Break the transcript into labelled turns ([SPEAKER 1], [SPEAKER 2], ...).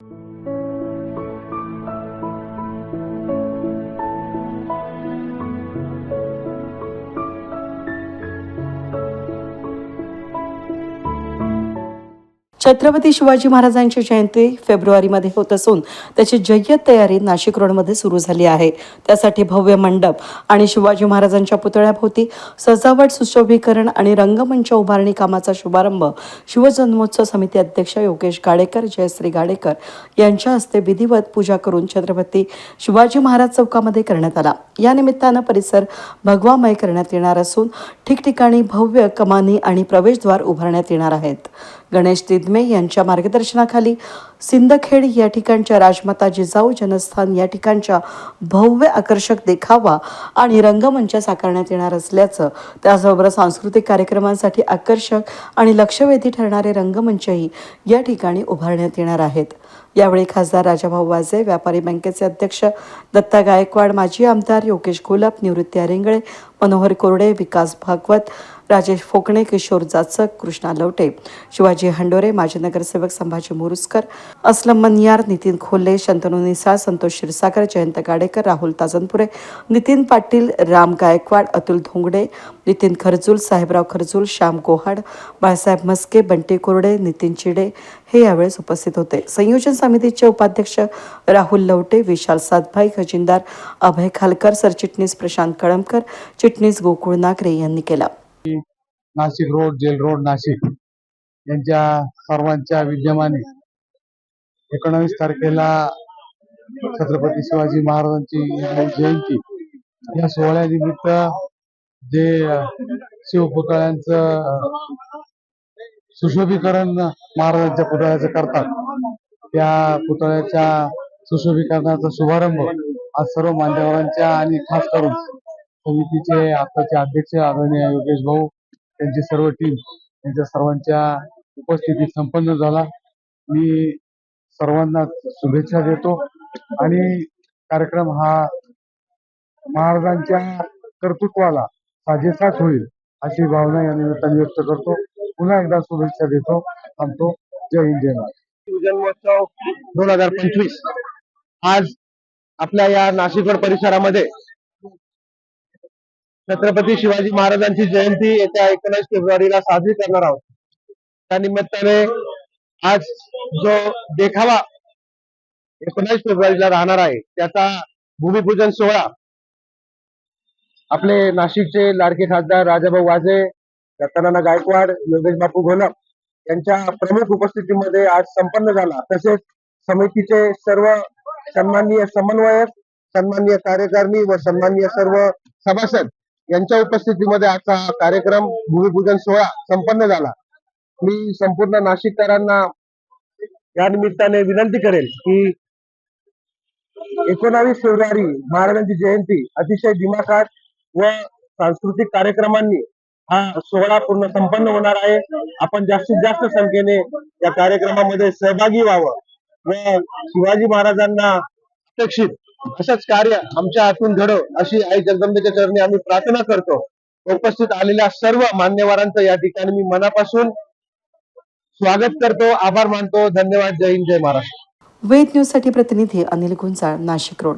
[SPEAKER 1] you Chhatrapati Shivaji महाराजांची जयंती फेब्रुवारीमध्ये होत असून त्याची जय्यत तयारी नाशिक रोडमध्ये सुरू झाली आहे. त्यासाठी भव्य मंडप आणि शिवाजी महाराजांच्या पुतळ्याभोवती सजावट सुशोभीकरण आणि रंगमंच उभारणी कामाचा शुभारंभ शिवजन्मोत्सव समिती अध्यक्ष योगेश गाडेकर जयश्री गाडेकर यांच्या हस्ते विधिवत पूजा करून छत्रपती शिवाजी महाराज चौकामध्ये करण्यात आला. या निमित्तानं परिसर भगवामय करण्यात येणार असून ठिकठिकाणी भव्य कमानी आणि प्रवेशद्वार उभारण्यात येणार आहेत. गणेश दिदमे यांच्या मार्गदर्शनाखाली सिंदखेड या ठिकाणच्या राजमाता जिजाऊ जनस्थान या ठिकाणच्या भव्य आकर्षक देखावा आणि रंगमंच साकारण्यात येणार असल्याचं त्याचबरोबर सांस्कृतिक कार्यक्रमांसाठी आकर्षक आणि लक्षवेधी ठरणारे रंगमंचही या ठिकाणी उभारण्यात येणार आहेत. यावेळी खासदार राजाभाऊ वाजे व्यापारी बँकेचे अध्यक्ष दत्ता गायकवाड माजी आमदार योगेश घोलप निवृत्ती अरेंगळे मनोहर कोरडे विकास भागवत राजेश फोकणे किशोर जाचक कृष्णा लवटे शिवाजी हंडोरे माजी नगरसेवक संभाजी मोरुसकर असलम मनियार नितीन खोले शंतनू निसाळ संतोष क्षीरसागर जयंत गाडेकर राहुल ताजनपुरे नितीन पाटील राम गायकवाड अतुल धोंगडे नितीन खरजूल साहेबराव खरजूल श्याम गोहाड बाळासाहेब मस्के बंटी कोरडे नितीन चिडे हे यावेळेस उपस्थित होते. संयोजन समितीचे उपाध्यक्ष राहुल लवटे विशाल सातभाई खजिनदार अभय खालकर सरचिटणीस प्रशांत कळमकर चिटणीस गोकुळ नागरे यांनी केला.
[SPEAKER 2] Nashik road jail road Nashik. यांच्या सर्वांच्या विद्यमाने एकोणावीस तारखेला छत्रपती शिवाजी महाराजांची जयंती. या सोहळ्यानिमित्त जे शिवपुतळ्यांचं सुशोभीकरण महाराजांच्या पुतळ्याचं करतात त्या पुतळ्याच्या सुशोभीकरणाचा शुभारंभ आज सर्व मान्यवरांच्या आणि खास करून समितीचे आताचे अध्यक्ष आदरणीय योगेश भाऊ त्यांची सर्व टीम त्यांच्या सर्वांच्या उपस्थितीत संपन्न झाला. मी सर्वांना शुभेच्छा देतो आणि कार्यक्रम हा महाराजांच्या कर्तृत्वाला साजेसाच होईल अशी भावना या निमित्ताने व्यक्त करतो. पुन्हा एकदा शुभेच्छा देतो. थांबतो. जय हिंद जय महाराज.
[SPEAKER 3] जन्मोत्सव दोन हजार पंचवीस. आज आपल्या या नाशिकगड परिसरामध्ये छत्रपती शिवाजी महाराजांची जयंती येत्या एकोणीस फेब्रुवारीला साजरी करणार आहोत. त्या निमित्ताने आज जो देखावा एकोणीस फेब्रुवारीला राहणार आहे त्याचा भूमिपूजन सोहळा आपले नाशिकचे लाडके खासदार राजाभाऊ वाजे दत्तानाना गायकवाड योगेश बापू घोलप यांच्या प्रमुख उपस्थितीमध्ये आज संपन्न झाला. तसेच समितीचे सर्व सन्माननीय समन्वयक सन्माननीय कार्यकारिणी व सन्माननीय सर्व सभासद यांच्या उपस्थितीमध्ये आजचा हा कार्यक्रम भूमिपूजन सोहळा संपन्न झाला. मी संपूर्ण नाशिककरांना या निमित्ताने विनंती करेल की एकोणावीस फेब्रुवारी महाराजांची जयंती अतिशय दिमाखात व सांस्कृतिक कार्यक्रमांनी हा सोहळा पूर्ण संपन्न होणार आहे. आपण जास्तीत जास्त संख्येने या कार्यक्रमामध्ये सहभागी व्हावं व शिवाजी महाराजांना अपेक्षित असंच कार्य आमच्या हातून घडो अशी आई जगदंबेच्या चरणी आम्ही प्रार्थना करतो. उपस्थित आलेल्या सर्व मान्यवरांचं या ठिकाणी मी मनापासून स्वागत करतो आभार मानतो. धन्यवाद. जय हिंद जय महाराष्ट्र.
[SPEAKER 1] वेद न्यूजसाठी प्रतिनिधी अनिल गुंजाळ नाशिक रोड.